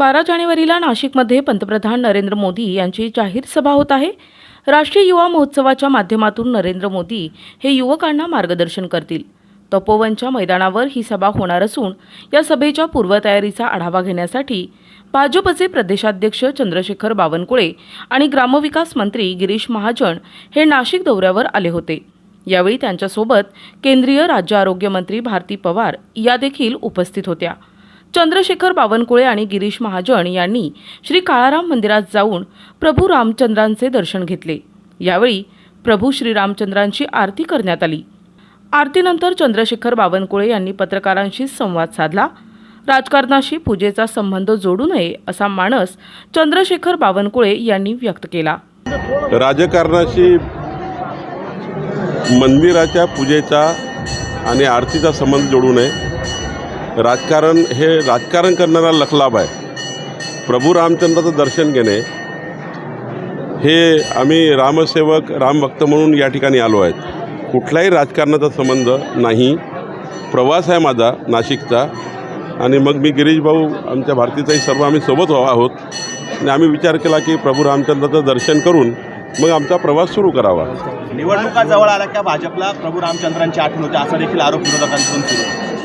बारा जानेवारीला नाशिकमध्ये पंतप्रधान नरेंद्र मोदी यांची जाहीर सभा होत आहे. राष्ट्रीय युवा महोत्सवाच्या माध्यमातून नरेंद्र मोदी हे युवकांना मार्गदर्शन करतील. तपोवनच्या मैदानावर ही सभा होणार असून या सभेच्या पूर्वतयारीचा आढावा घेण्यासाठी भाजपचे प्रदेशाध्यक्ष चंद्रशेखर बावनकुळे आणि ग्रामविकास मंत्री गिरीश महाजन हे नाशिक दौऱ्यावर आले होते. यावेळी त्यांच्यासोबत केंद्रीय राज्य आरोग्य मंत्री भारती पवार या देखील उपस्थित होत्या. चंद्रशेखर बावनकुळे आणि गिरीश महाजन यांनी श्री काळाराम मंदिरात जाऊन प्रभू रामचंद्रांचे दर्शन घेतले. यावेळी प्रभू श्रीरामचंद्रांची आरती करण्यात आली. आरतीनंतर चंद्रशेखर बावनकुळे यांनी पत्रकारांशी संवाद साधला. राजकारणाशी पूजेचा संबंध जोडू नये असा मानस चंद्रशेखर बावनकुळे यांनी व्यक्त केला. राजकारणाशी मंदिराच्या पूजेचा आणि आरतीचा संबंध जोडू नये राजकारण हे राजकारण करणारा लखलाभ आहे. प्रभू रामचंद्राचं दर्शन घेणे हे आम्ही रामसेवक रामभक्त म्हणून या ठिकाणी आलो आहेत. कुठलाही राजकारणाचा संबंध नाही. प्रवास आहे माझा नाशिकचा. आणि मग मी गिरीश भाऊ आमच्या भारतीचाही सर्व आम्ही सोबत आहोत. आणि आम्ही विचार केला की प्रभू रामचंद्राचं दर्शन करून मग आमचा प्रवास सुरू करावा. निवडणुका जवळ आला का भाजपला? प्रभू रामचंद्रांची आठवण होते असा देखील आरोप विरोधकांकडून सुरू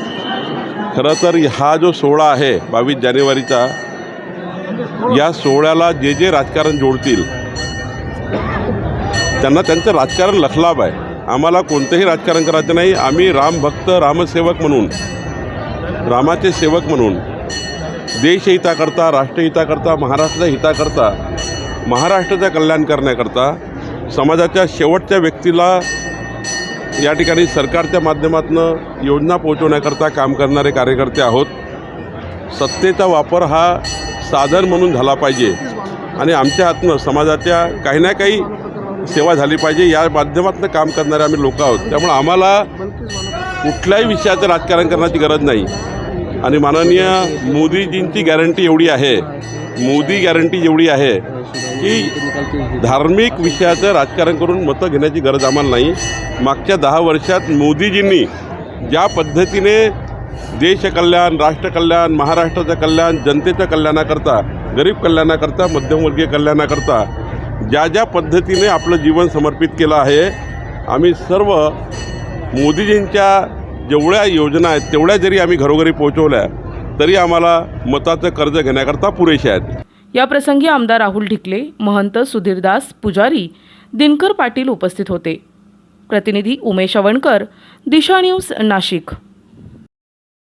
खरं तर हा जो सोहळा आहे बावीस जानेवारीचा या सोहळ्याला जे जे राजकारण जोडतील त्यांना त्यांचं राजकारण लखलाभ आहे. आम्हाला कोणतंही राजकारण करायचं नाही. आम्ही रामभक्त रामसेवक म्हणून रामाचे सेवक म्हणून देशहिताकरता राष्ट्रहिताकरता महाराष्ट्राच्या हिताकरता महाराष्ट्राचं कल्याण करण्याकरता समाजाच्या शेवटच्या व्यक्तीला या ठिकाणी सरकारच्या माध्यमातून योजना पोहोचवण्याकरता काम करणारे कार्यकर्ते आहोत. सत्तेचा वापर हा साधन म्हणून झाला पाहिजे. आणि आमच्या हातनं समाजाच्या काही ना काही सेवा झाली पाहिजे. या माध्यमातून काम करणारे आम्ही लोक आहोत. त्यामुळे आम्हाला कुठल्याही विषयाचं राजकारण करण्याची गरज नाही. आणि माननीय मोदीजींची गॅरंटी एवढी आहे. मोदी गॅरंटी एवढी आहे की धार्मिक विषयाचं राजकारण करून मतं घेण्याची गरज आम्हाला नाही. मागच्या दहा वर्षात मोदीजींनी ज्या पद्धतीने देशकल्याण राष्ट्रकल्याण महाराष्ट्राचं कल्याण जनतेच्या कल्याणाकरता गरीब कल्याणाकरता मध्यमवर्गीय कल्याणाकरता ज्या ज्या पद्धतीने आपलं जीवन समर्पित केलं आहे आम्ही सर्व मोदीजींच्या जेवढ्या योजना आहेत तेवढ्या जरी आम्ही घरोघरी पोहोचवल्या तरी आम्हाला मताचं कर्ज घेण्याकरता पुरेशा आहेत. याप्रसंगी आमदार राहुल ढिकले महंत सुधीरदास पुजारी दिनकर पाटील उपस्थित होते. प्रतिनिधी उमेश अवणकर दिशा न्यूज नाशिक.